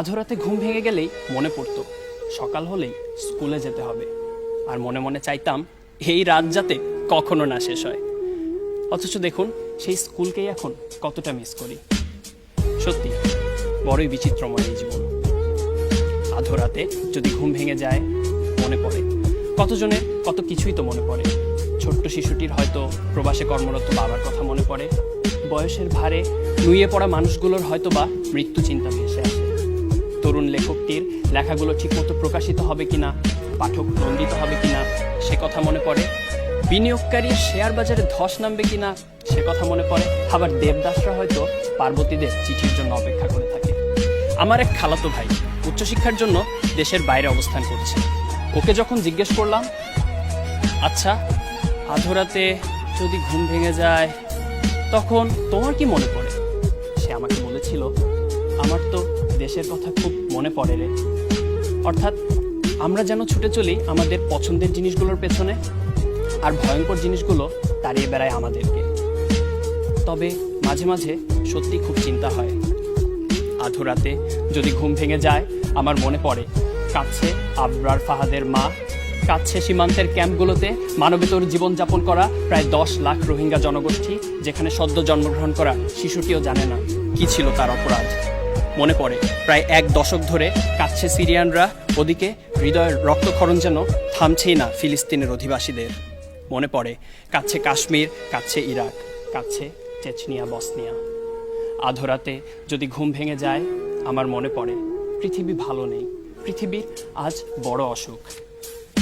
আধরাতে ঘুম ভেঙে গেলেই মনে পড়তো, সকাল হলেই স্কুলে যেতে হবে। আর মনে মনে চাইতাম এই রাত যাতে কখনো না শেষ হয়। অথচ দেখুন, সেই স্কুলকেই এখন কতটা মিস করি। সত্যি, বড়ই বিচিত্রময় এই জীবন। আধরাতে যদি ঘুম ভেঙে যায়, মনে পড়ে। কতজনের কত কিছুই তো মনে পড়ে। ছোট্ট শিশুটির হয়তো প্রবাসে কর্মরত বাবার কথা মনে পড়ে। বয়সের ভারে নুয়ে পড়া মানুষগুলোর হয়তো বা মৃত্যু চিন্তা ভেসে আসে। তরুণ লেখকটির লেখাগুলো ঠিকমতো প্রকাশিত হবে কিনা, পাঠক নন্দিত হবে কিনা, সে কথা মনে পড়ে। বিনিয়োগকারী শেয়ার বাজারে ধস নামবে কিনা, সে কথা মনে পড়ে। আবার দেবদাসরা হয়তো পার্বতীদের চিঠির জন্য অপেক্ষা করে থাকে। আমার এক খালাতো ভাই উচ্চশিক্ষার জন্য দেশের বাইরে অবস্থান করছে। ওকে যখন জিজ্ঞেস করলাম আচ্ছা আধরাতে যদি ঘুম ভেঙে যায়, তখন তোমার কি মনে পড়ে? সে আমাকে বলেছিল, আমার তো দেশের কথা খুব মনে পড়ে রে। অর্থাৎ আমরা যেন ছুটে চলি আমাদের পছন্দের জিনিসগুলোর পেছনে আর ভয়ঙ্কর জিনিসগুলো তাড়িয়ে বেড়ায় আমাদেরকে। তবে মাঝে মাঝে সত্যি খুব চিন্তা হয়। আধরাতে যদি ঘুম ভেঙে যায়, আমার মনে পড়ে, কাছে আবরার ফাহাদের মা, কাছে সীমান্তের ক্যাম্পগুলোতে মানবেতর জীবনযাপন করা প্রায় দশ লাখ রোহিঙ্গা জনগোষ্ঠী, যেখানে সদ্য জন্মগ্রহণ করা শিশুটিও জানে না কি ছিল তার অপরাধ। মনে পড়ে। প্রায় এক দশক ধরে কাছে সিরিয়ানরা, ওদিকে হৃদয়ের রক্তক্ষরণ যেন থামছেই না ফিলিস্তিনের অধিবাসীদের। মনে পড়ে কাছে কাশ্মীর কাছে ইরাক কাছে চেচনিয়া, বসনিয়া। আধরাতে যদি ঘুম ভেঙে যায়, আমার মনে পড়ে, পৃথিবী ভালো নেই পৃথিবীর আজ বড় অসুখ।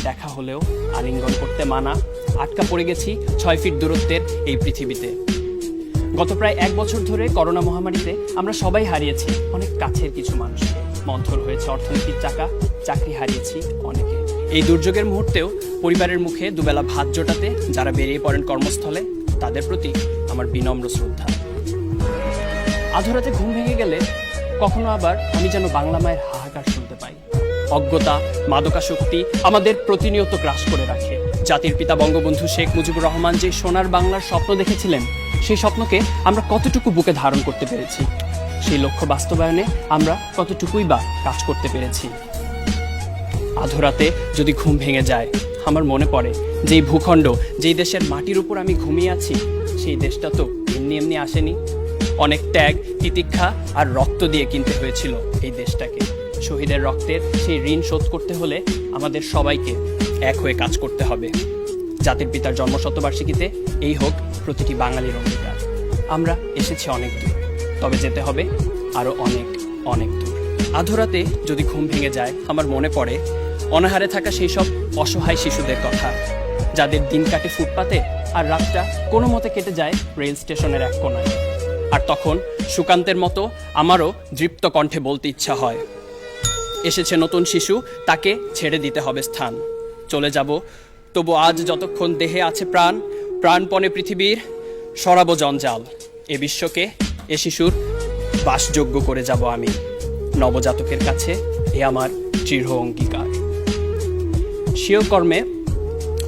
দেখা হলেও আলিঙ্গন করতে মানা, আটকা পড়ে গেছি ছয় ফিট দূরত্বের এই পৃথিবীতে। গত প্রায় এক বছর ধরে করোনা মহামারীতে আমরা সবাই হারিয়েছি অনেক কাছের কিছু মানুষকে। মন্থর হয়েছে অর্থনীতির চাকা, চাকরি হারিয়েছি অনেকে। এই দুর্যোগের মুহূর্তেও পরিবারের মুখে দুবেলা ভাত জোটাতে যারা বেরিয়ে পড়েন কর্মস্থলে, তাদের প্রতি আমার বিনম্র শ্রদ্ধা। আধরাতে ঘুম ভেঙে গেলে কখনো আবার আমি যেন বাংলা মায়ের হাহাকার শুনতে পাই। অজ্ঞতা মাদকাশক্তি আমাদের প্রতিনিয়ত গ্রাস করে রাখে। জাতির পিতা বঙ্গবন্ধু শেখ মুজিবুর রহমান যে সোনার বাংলার স্বপ্ন দেখেছিলেন, সেই স্বপ্নকে আমরা কতটুকু বুকে ধারণ করতে পেরেছি? সেই লক্ষ্য বাস্তবায়নে আমরা কতটুকুই বা কাজ করতে পেরেছি? আধরাতে যদি ঘুম ভেঙে যায়, আমার মনে পড়ে যেই ভূখণ্ড, যেই দেশের মাটির উপর আমি ঘুমিয়ে আছি, সেই দেশটা তো এমনি এমনি আসেনি। অনেক ত্যাগ, তিতিক্ষা আর রক্ত দিয়ে কিনতে হয়েছিল এই দেশটাকে। শহীদের রক্তের সেই ঋণ শোধ করতে হলে আমাদের সবাইকে এক হয়ে কাজ করতে হবে। জাতির পিতার জন্ম শতবার্ষিকীতে এই হোক প্রতিটি বাঙালির অঙ্গীকার। আমরা এসেছি অনেক দূর, তবে যেতে হবে আরও অনেক অনেক দূর। আধরাতে যদি ঘুম ভেঙে যায়, আমার মনে পড়ে, অনাহারে থাকা সেই সব অসহায় শিশুদের কথা। যাদের দিন কাটে ফুটপাতে, আর রাতটা কোনো মতে কেটে যায় রেল স্টেশনের এক কোনায়। আর তখন সুকান্তের মতো আমারও দৃপ্ত কণ্ঠে বলতে ইচ্ছা হয়, এসেছে নতুন শিশু, তাকে ছেড়ে দিতে হবে স্থান। চলে যাব। তবু আজ যতক্ষণ দেহে আছে প্রাণ, প্রাণপণে পৃথিবীর সরাবো জঞ্জাল। এ বিশ্বকে, এ শিশুর বাসযোগ্য করে যাব আমি। নবজাতকের কাছে এ আমার দৃঢ় অঙ্গীকার। স্বীয় কর্মে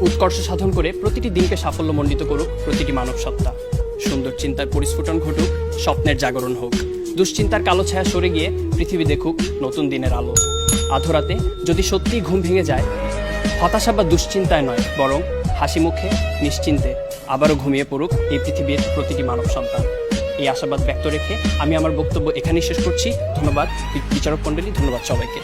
উৎকর্ষ সাধন করে প্রতিটি দিনকে সাফল্যমণ্ডিত করুক প্রতিটি মানব সত্তা। সুন্দর চিন্তার পরিস্ফুটন ঘটুক, স্বপ্নের জাগরণ হোক। দুশ্চিন্তার কালো ছায়া সরে গিয়ে পৃথিবী দেখুক নতুন দিনের আলো। আধরাতে যদি সত্যি ঘুম ভেঙে যায়, হতাশা বা দুশ্চিন্তায় নয়, বরং হাসি মুখে, নিশ্চিন্তে আবারও ঘুমিয়ে পড়ুক এই পৃথিবীর প্রতিটি মানব সন্তান। এই আশাবাদ ব্যক্ত রেখে আমি আমার বক্তব্য এখানেই শেষ করছি। ধন্যবাদ বিচারক মণ্ডলী, ধন্যবাদ সবাইকে।